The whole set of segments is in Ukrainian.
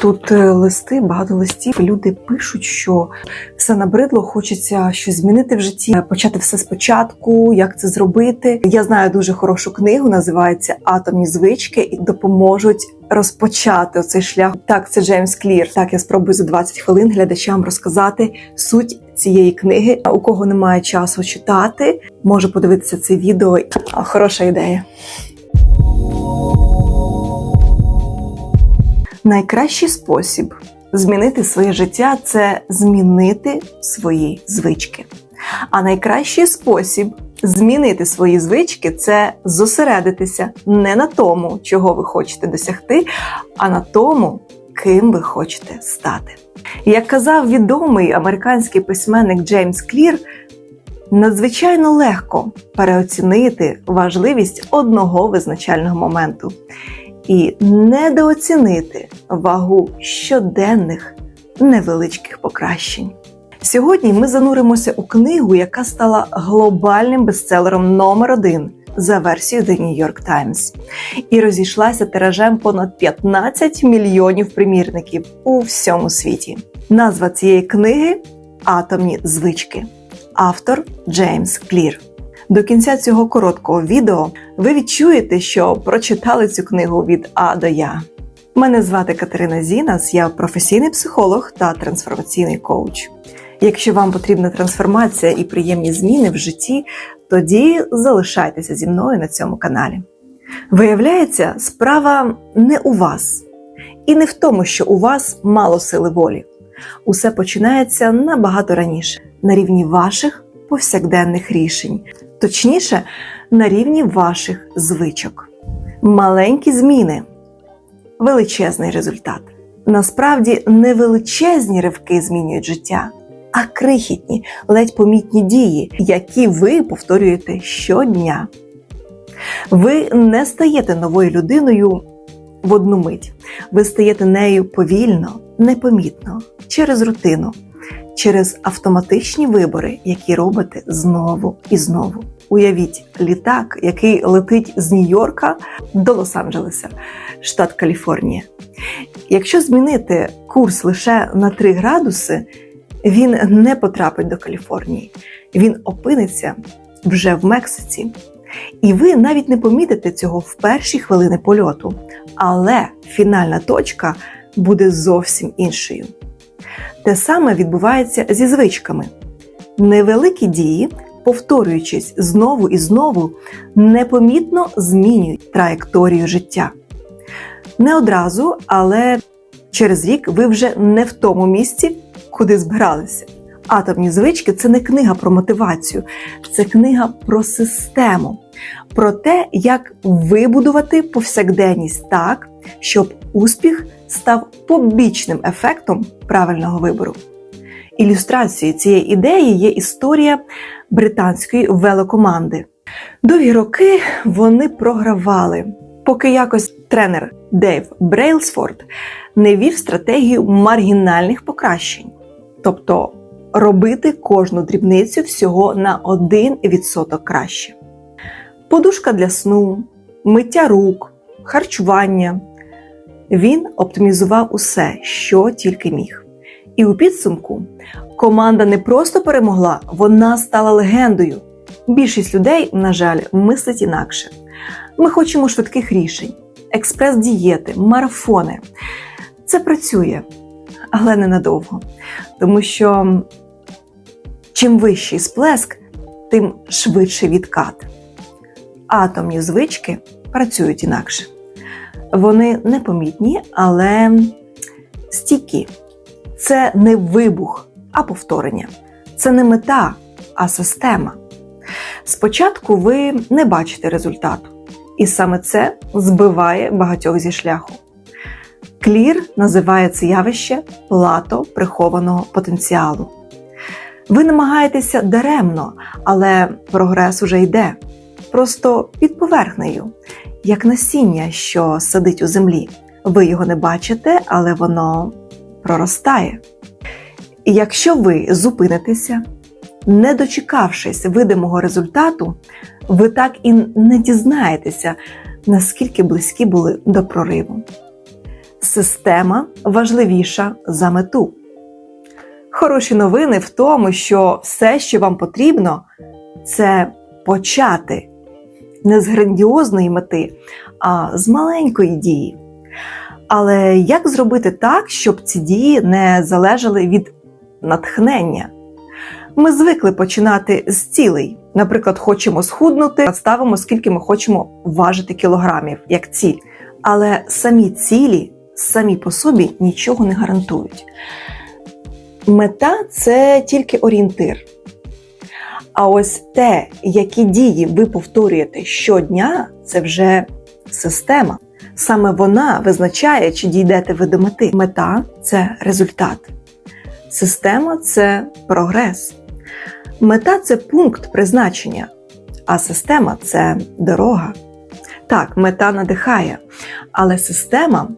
Тут е, листи, багато листів. Люди пишуть, що все набридло, хочеться щось змінити в житті, почати все спочатку, як це зробити. Я знаю дуже хорошу книгу, називається Атомні звички і допоможуть розпочати цей шлях. Так, це Джеймс Клір. Так, я спробую за 20 хвилин глядачам розказати суть цієї книги. У кого немає часу читати, може подивитися це відео. Хороша ідея. Найкращий спосіб змінити своє життя це змінити свої звички. А найкращий спосіб змінити свої звички це зосередитися не на тому, чого ви хочете досягти, а на тому, ким ви хочете стати. Як казав відомий американський письменник Джеймс Клір, надзвичайно легко переоцінити важливість одного визначального моменту і недооцінити вагу щоденних невеличких покращень. Сьогодні ми зануримося у книгу, яка стала глобальним бестселером номер один за версією The New York Times і розійшлася тиражем понад 15 мільйонів примірників у всьому світі. Назва цієї книги Атомні звички. Автор Джеймс Клір. До кінця цього короткого відео ви відчуєте, що прочитали цю книгу від А до Я. Мене звати Катерина Зінас, я професійний психолог та трансформаційний коуч. Якщо вам потрібна трансформація і приємні зміни в житті, тоді залишайтеся зі мною на цьому каналі. Виявляється, справа не у вас і не в тому, що у вас мало сили волі. Усе починається набагато раніше, на рівні ваших повсякденних рішень, точніше, на рівні ваших звичок. Маленькі зміни величезний результат. Насправді не величезні ривки змінюють життя, а крихітні, ледь помітні дії, які ви повторюєте щодня. Ви не стаєте новою людиною в одну мить. Ви стаєте нею повільно, непомітно, через рутину, через автоматичні вибори, які робите знову і знову. Уявіть літак, який летить з Нью-Йорка до Лос-Анджелеса, штат Каліфорнія. Якщо змінити курс лише на 3 градуси, він не потрапить до Каліфорнії. Він опиниться вже в Мексиці. І ви навіть не помітите цього в перші хвилини польоту. Але фінальна точка буде зовсім іншою. Те саме відбувається зі звичками. Невеликі дії, повторюючись знову і знову, непомітно змінюють траєкторію життя. Не одразу, але через рік ви вже не в тому місці, куди збиралися. Атомні звички це не книга про мотивацію, це книга про систему, про те, як вибудувати повсякденність так, щоб успіх став побічним ефектом правильного вибору. Ілюстрацією цієї ідеї є історія британської велокоманди. Довгі роки вони програвали, поки якось тренер Дейв Брейлсфорд не вів стратегію маргінальних покращень, тобто робити кожну дрібницю всього на 1% краще. Подушка для сну, миття рук, харчування. Він оптимізував усе, що тільки міг. І у підсумку команда не просто перемогла, вона стала легендою. Більшість людей, на жаль, мислить інакше. Ми хочемо швидких рішень, експрес-дієти, марафони. Це працює, але ненадовго. Тому що чим вищий сплеск, тим швидше відкат. Атомні звички працюють інакше. Вони непомітні, але стійкі. Це не вибух, а повторення. Це не мета, а система. Спочатку ви не бачите результату, і саме це збиває багатьох зі шляху. Клір називає це явище плато прихованого потенціалу. Ви намагаєтеся даремно, але прогрес уже йде. Просто під поверхнею, як насіння, що сидить у землі. Ви його не бачите, але воно проростає. І якщо ви зупинитеся, не дочекавшись видимого результату, ви так і не дізнаєтеся, наскільки близькі були до прориву. Система важливіша за мету. Хороші новини в тому, що все, що вам потрібно, це почати не з грандіозної мети, а з маленької дії. Але як зробити так, щоб ці дії не залежали від натхнення? Ми звикли починати з цілей. Наприклад, хочемо схуднути, ставимо скільки ми хочемо важити кілограмів, як ціль. Але самі цілі самі по собі нічого не гарантують. Мета це тільки орієнтир. А ось те, які дії ви повторюєте щодня, це вже система. Саме вона визначає, чи дійдете ви до мети. Мета це результат. Система це прогрес. Мета це пункт призначення, а система це дорога. Так, мета надихає, але система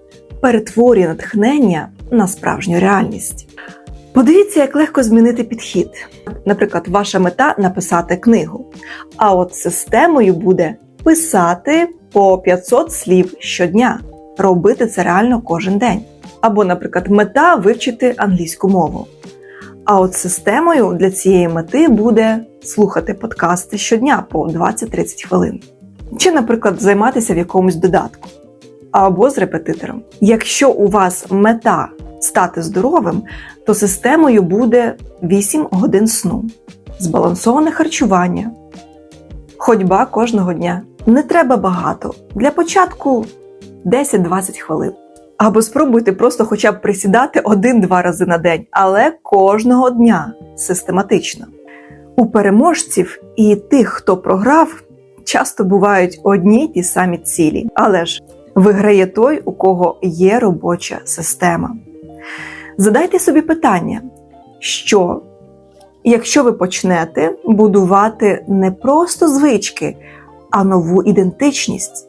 перетворює натхнення на справжню реальність. Подивіться, як легко змінити підхід. Наприклад, ваша мета написати книгу, а от системою буде писати по 500 слів щодня, робити це реально кожен день. Або, наприклад, мета вивчити англійську мову. А от системою для цієї мети буде слухати подкасти щодня по 20-30 хвилин. Чи, наприклад, займатися в якомусь додатку або з репетитором. Якщо у вас мета стати здоровим, то системою буде 8 годин сну, збалансоване харчування, ходьба кожного дня. Не треба багато. Для початку 10-20 хвилин. Або спробуйте просто хоча б присідати один-два рази на день, але кожного дня систематично. У переможців і тих, хто програв, часто бувають одні й ті самі цілі, але ж виграє той, у кого є робоча система. Задайте собі питання, що, якщо ви почнете будувати не просто звички, а нову ідентичність.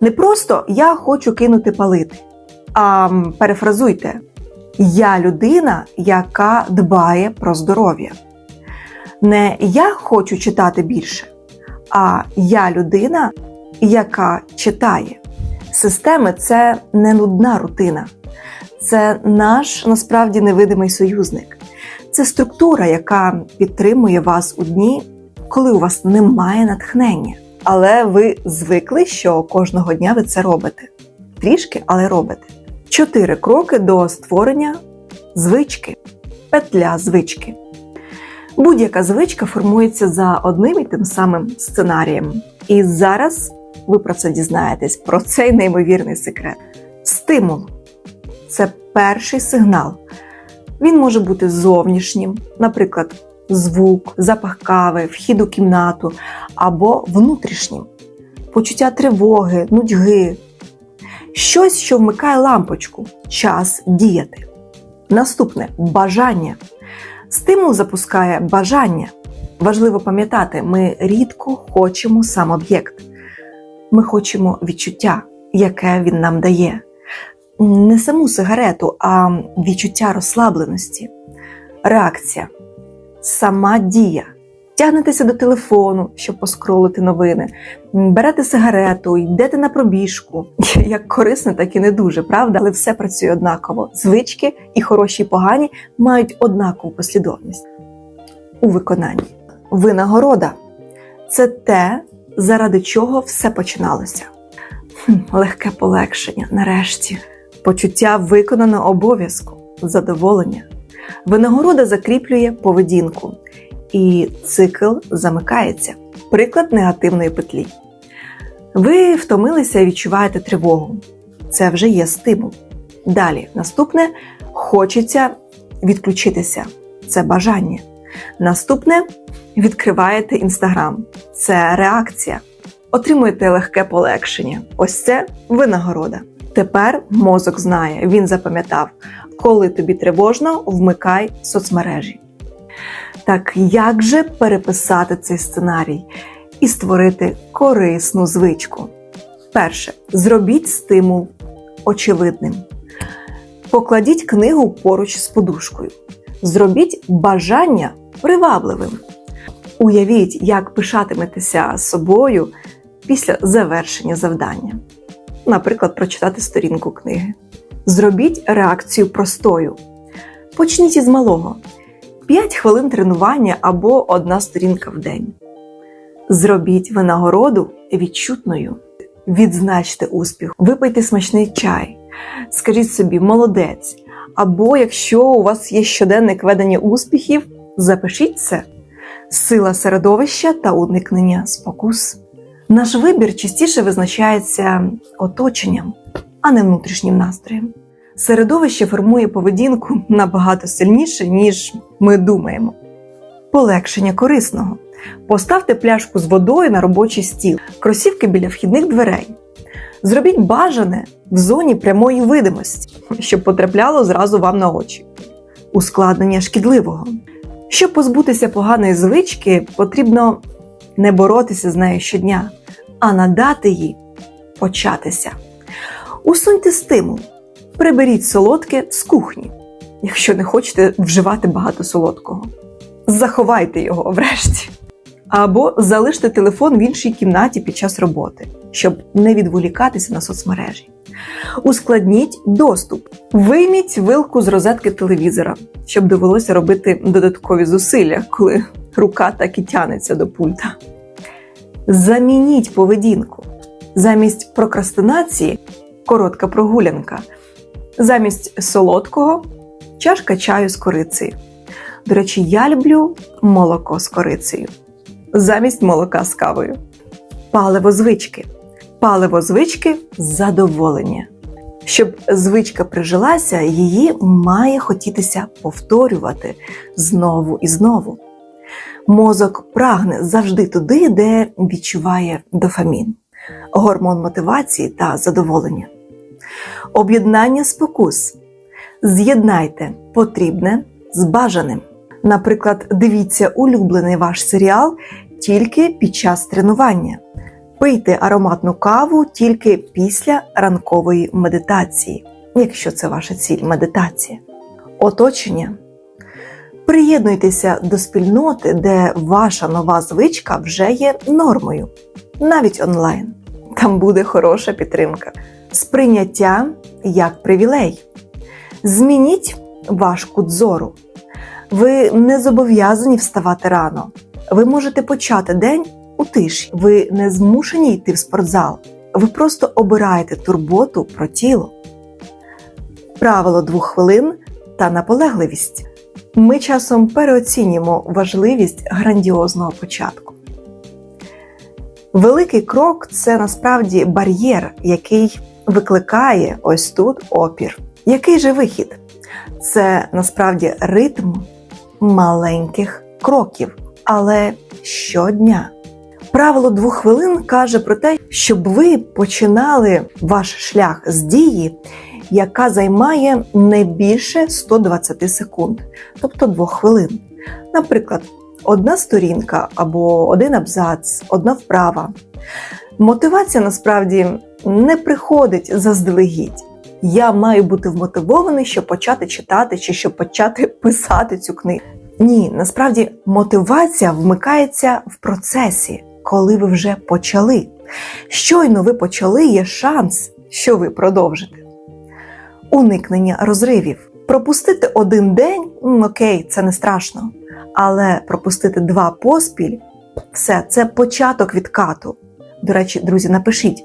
Не просто я хочу кинути палити, а перефразуйте: Я людина, яка дбає про здоров'я. Не я хочу читати більше, а я людина, яка читає. Системи це не нудна рутина, це наш насправді невидимий союзник. Це структура, яка підтримує вас у дні, коли у вас немає натхнення. Але ви звикли, що кожного дня ви це робите. Трішки, але робите. Чотири кроки до створення звички, петля звички. Будь-яка звичка формується за одним і тим самим сценарієм. І зараз ви про це дізнаєтесь, про цей неймовірний секрет. Стимул це перший сигнал. Він може бути зовнішнім, наприклад, звук, запах кави, вхід у кімнату, або внутрішнім почуття тривоги, нудьги, щось, що вмикає лампочку, час діяти. Наступне бажання. Стимул запускає бажання. Важливо пам'ятати, ми рідко хочемо сам об'єкт. Ми хочемо відчуття, яке він нам дає. Не саму сигарету, а відчуття розслабленості, реакція, сама дія. Тягнетеся до телефону, щоб поскролити новини, берете сигарету, йдете на пробіжку. Як корисно, так і не дуже, правда? Але все працює однаково. Звички і хороші, і погані мають однакову послідовність у виконанні. Винагорода це те, заради чого все починалося. Хм, легке полегшення, нарешті, почуття виконаного обов'язку, задоволення. Винагорода закріплює поведінку, і цикл замикається. Приклад негативної петлі. Ви втомилися і відчуваєте тривогу. Це вже є стимул. Далі, наступне хочеться відключитися. Це бажання. Наступне відкриваєте інстаграм. Це реакція. Отримуєте легке полегшення. Ось це винагорода. Тепер мозок знає, він запам'ятав, коли тобі тривожно, вмикай соцмережі. Так як же переписати цей сценарій і створити корисну звичку? Перше, зробіть стимул очевидним. Покладіть книгу поруч з подушкою. Зробіть бажання привабливим. Уявіть, як пишатиметеся собою після завершення завдання. Наприклад, прочитати сторінку книги. Зробіть реакцію простою. Почніть із малого: 5 хвилин тренування або одна сторінка в день. Зробіть винагороду відчутною. Відзначте успіх, випийте смачний чай, скажіть собі молодець. Або якщо у вас є щоденник ведення успіхів, запишіть це. Сила середовища та уникнення спокус. Наш вибір частіше визначається оточенням, а не внутрішнім настроєм. Середовище формує поведінку набагато сильніше, ніж ми думаємо. Полегшення корисного. Поставте пляшку з водою на робочий стіл, кросівки біля вхідних дверей. Зробіть бажане в зоні прямої видимості, щоб потрапляло зразу вам на очі. Ускладнення шкідливого. Щоб позбутися поганої звички, потрібно не боротися з нею щодня, а надати їй початися. Усуньте стимул, приберіть солодке з кухні, якщо не хочете вживати багато солодкого. Заховайте його врешті. Або залиште телефон в іншій кімнаті під час роботи, щоб не відволікатися на соцмережі. Ускладніть доступ, вийміть вилку з розетки телевізора, щоб довелося робити додаткові зусилля, коли рука так і тянеться до пульта. Замініть поведінку. Замість прокрастинації коротка прогулянка, замість солодкого чашка чаю з корицею. До речі, я люблю молоко з корицею замість молока з кавою. Паливо звички. Паливо звички задоволення. Щоб звичка прижилася, її має хотітися повторювати знову і знову. Мозок прагне завжди туди, де відчуває дофамін, гормон мотивації та задоволення. Об'єднання спокус. З'єднайте потрібне з бажаним. Наприклад, дивіться улюблений ваш серіал тільки під час тренування. Пийте ароматну каву тільки після ранкової медитації, якщо це ваша ціль медитація. Оточення. Приєднуйтеся до спільноти, де ваша нова звичка вже є нормою, навіть онлайн. Там буде хороша підтримка. Сприйняття як привілей. Змініть ваш кут зору. Ви не зобов'язані вставати рано. Ви можете почати день у тиші. Ви не змушені йти в спортзал. Ви просто обираєте турботу про тіло. Правило двох хвилин та наполегливість. Ми часом переоцінюємо важливість грандіозного початку. Великий крок це насправді бар'єр, який викликає ось тут опір. Який же вихід? Це насправді ритм маленьких кроків, але щодня. Правило двох хвилин каже про те, щоб ви починали ваш шлях з дії, яка займає не більше 120 секунд, тобто двох хвилин. Наприклад, одна сторінка або один абзац, одна вправа. Мотивація насправді не приходить заздалегідь. Я маю бути вмотивований, щоб почати читати чи щоб почати писати цю книгу. Ні, насправді мотивація вмикається в процесі, коли ви вже почали. Щойно ви почали, є шанс, що ви продовжите. Уникнення розривів. Пропустити один день окей, це не страшно. Але пропустити два поспіль все, це початок відкату. До речі, друзі, напишіть,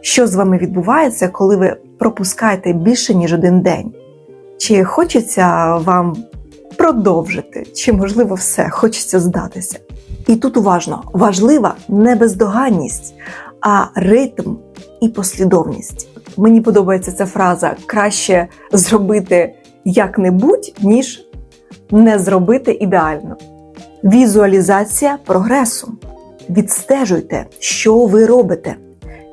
що з вами відбувається, коли ви пропускаєте більше, ніж один день. Чи хочеться вам продовжити, чи, можливо, все, хочеться здатися. І тут уважно, важлива не бездоганність, а ритм і послідовність. Мені подобається ця фраза краще зробити як-небудь, ніж не зробити ідеально. Візуалізація прогресу. Відстежуйте, що ви робите.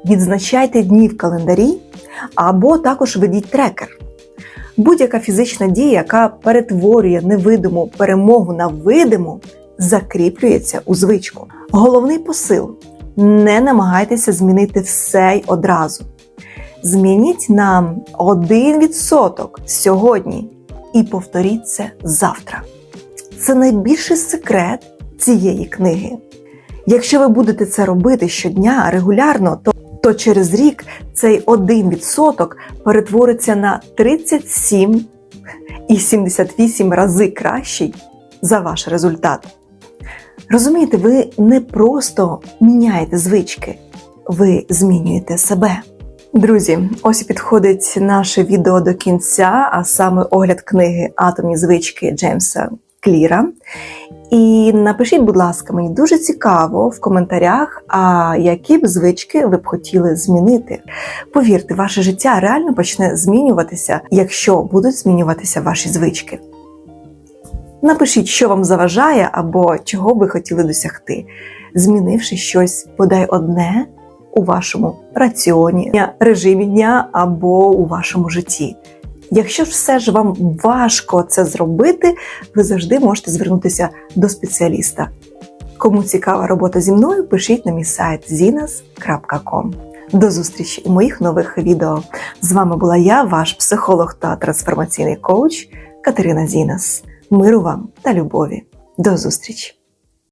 Відзначайте дні в календарі або також ведіть трекер. Будь-яка фізична дія, яка перетворює невидиму перемогу на видиму, закріплюється у звичку. Головний посил не намагайтеся змінити все й одразу. Змініть нам 1% сьогодні і повторіть це завтра. Це найбільший секрет цієї книги. Якщо ви будете це робити щодня регулярно, то то через рік цей 1% перетвориться на 37 і 78 рази кращий за ваш результат. Розумієте, ви не просто міняєте звички, ви змінюєте себе. Друзі, ось і підходить наше відео до кінця, а саме огляд книги Атомні звички Джеймса Кліра. І напишіть, будь ласка, мені дуже цікаво в коментарях, а які б звички ви б хотіли змінити. Повірте, ваше життя реально почне змінюватися, якщо будуть змінюватися ваші звички. Напишіть, що вам заважає або чого ви хотіли досягти, змінивши щось бодай одне у вашому раціоні, режимі дня або у вашому житті. Якщо ж все ж вам важко це зробити, ви завжди можете звернутися до спеціаліста. Кому цікава робота зі мною, пишіть на мій сайт zinas.com. До зустрічі у моїх нових відео. З вами була я, ваш психолог та трансформаційний коуч Катерина Зінас. Миру вам та любові. До зустрічі!